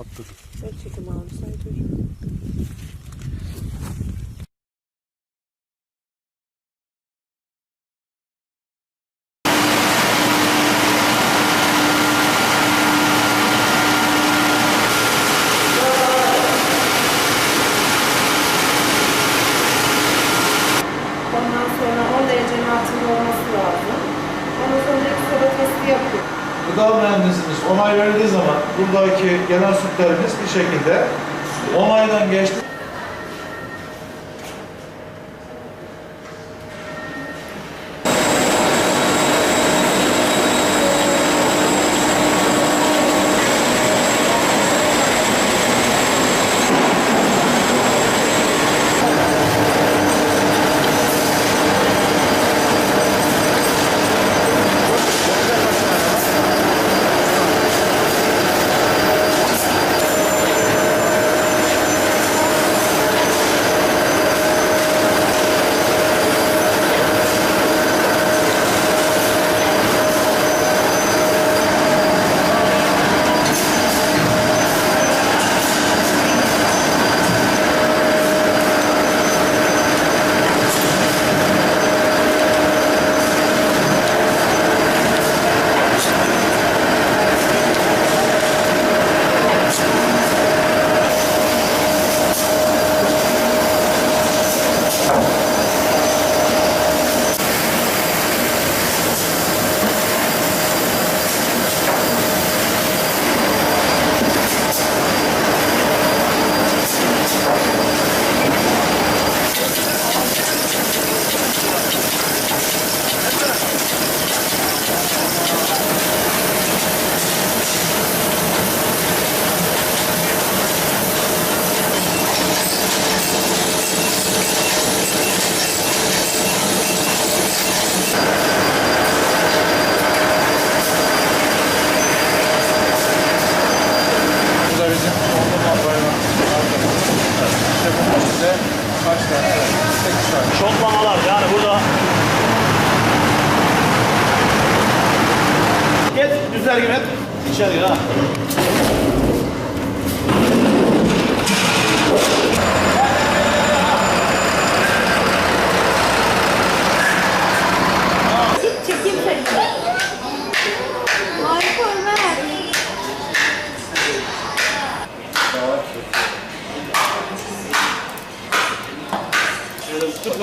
Patladı. Ver çekim abi onay verdiği zaman buradaki genel sütlerimiz bir şekilde onaydan geçti.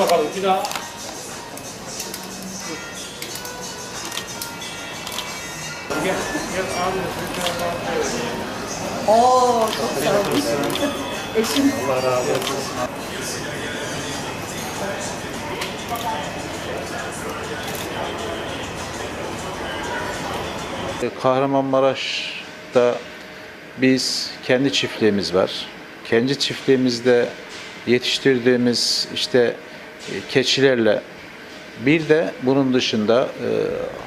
Bakalım bir daha. Gel, gel abi. Oo çok sağ ol. Eşim Allah razı olsun. Kahramanmaraş'ta biz kendi çiftliğimiz var. Kendi çiftliğimizde yetiştirdiğimiz işte keçilerle bir de bunun dışında e,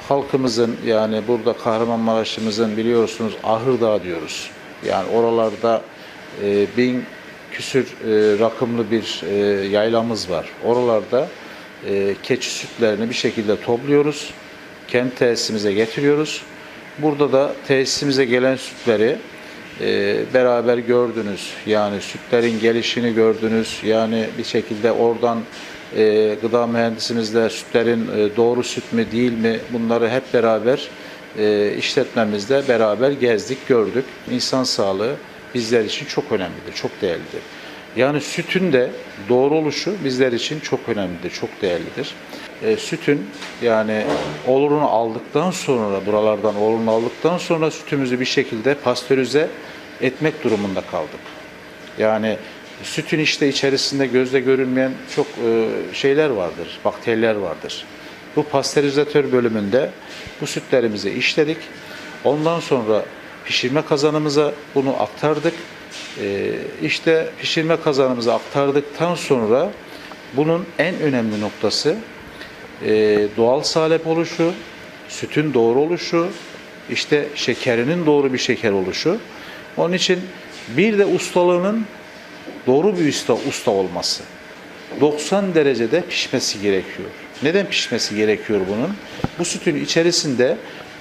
halkımızın yani burada Kahramanmaraş'ımızın biliyorsunuz Ahırdağ diyoruz. Yani oralarda e, bin küsür e, rakımlı bir e, yaylamız var. Oralarda e, keçi sütlerini bir şekilde topluyoruz. Kendi tesisimize getiriyoruz. Burada da tesisimize gelen sütleri e, beraber gördünüz. Yani sütlerin gelişini gördünüz. Yani bir şekilde oradan e, gıda mühendisimizle sütlerin e, doğru süt mü değil mi bunları hep beraber e, işletmemizde beraber gezdik, gördük. İnsan sağlığı bizler için çok önemlidir, çok değerlidir. Yani sütün de doğru oluşu bizler için çok önemlidir, çok değerlidir. E, sütün yani olurunu aldıktan sonra buralardan olurunu aldıktan sonra sütümüzü bir şekilde pastörize etmek durumunda kaldık. Yani sütün işte içerisinde gözle görünmeyen çok e, şeyler vardır, bakteriler vardır. Bu pastörizatör bölümünde bu sütlerimizi işledik. Ondan sonra pişirme kazanımıza bunu aktardık. E, işte pişirme kazanımıza aktardıktan sonra bunun en önemli noktası e, doğal salep oluşu, sütün doğru oluşu, işte şekerinin doğru bir şeker oluşu. Onun için bir de ustalığının doğru bir usta, usta olması. 90 derecede pişmesi gerekiyor. Neden pişmesi gerekiyor bunun? Bu sütün içerisinde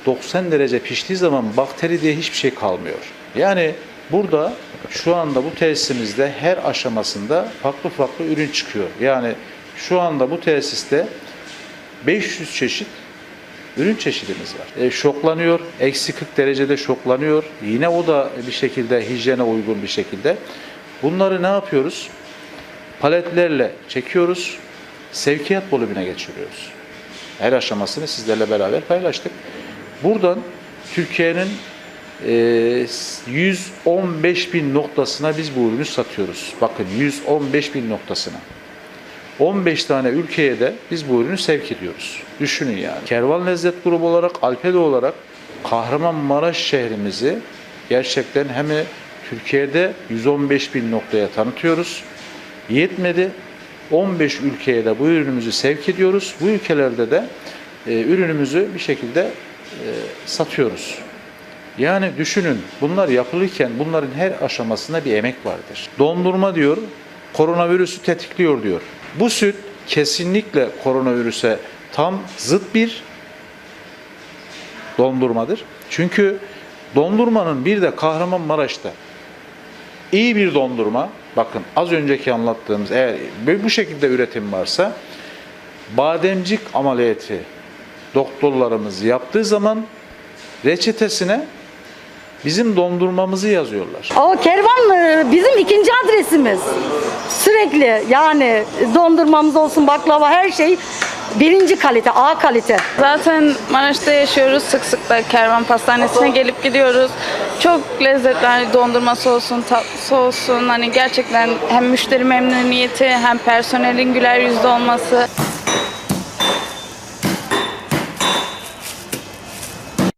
90 derece piştiği zaman bakteri diye hiçbir şey kalmıyor. Yani Burada şu anda bu tesisimizde her aşamasında farklı farklı ürün çıkıyor. Yani şu anda bu tesiste 500 çeşit ürün çeşidimiz var. E, şoklanıyor, eksi 40 derecede şoklanıyor. Yine o da bir şekilde hijyene uygun bir şekilde. Bunları ne yapıyoruz? Paletlerle çekiyoruz, sevkiyat volümüne geçiriyoruz. Her aşamasını sizlerle beraber paylaştık. Buradan Türkiye'nin e, 115 bin noktasına biz bu ürünü satıyoruz. Bakın 115 bin noktasına. 15 tane ülkeye de biz bu ürünü sevk ediyoruz. Düşünün yani. Kervan Lezzet Grubu olarak, Alpedo olarak Kahramanmaraş şehrimizi gerçekten hem Türkiye'de 115 bin noktaya tanıtıyoruz. Yetmedi. 15 ülkeye de bu ürünümüzü sevk ediyoruz. Bu ülkelerde de e, ürünümüzü bir şekilde e, satıyoruz. Yani düşünün bunlar yapılırken bunların her aşamasında bir emek vardır. Dondurma diyor, koronavirüsü tetikliyor diyor. Bu süt kesinlikle koronavirüse tam zıt bir dondurmadır. Çünkü dondurmanın bir de Kahramanmaraş'ta iyi bir dondurma, bakın az önceki anlattığımız eğer bu şekilde üretim varsa bademcik ameliyatı doktorlarımız yaptığı zaman reçetesine bizim dondurmamızı yazıyorlar. O kervan e, bizim ikinci adresimiz. Sürekli yani dondurmamız olsun baklava her şey birinci kalite, A kalite. Zaten Maraş'ta yaşıyoruz. Sık sık da kervan pastanesine gelip gidiyoruz. Çok lezzetli hani dondurması olsun, tatlısı olsun. Hani gerçekten hem müşteri memnuniyeti hem personelin güler yüzlü olması.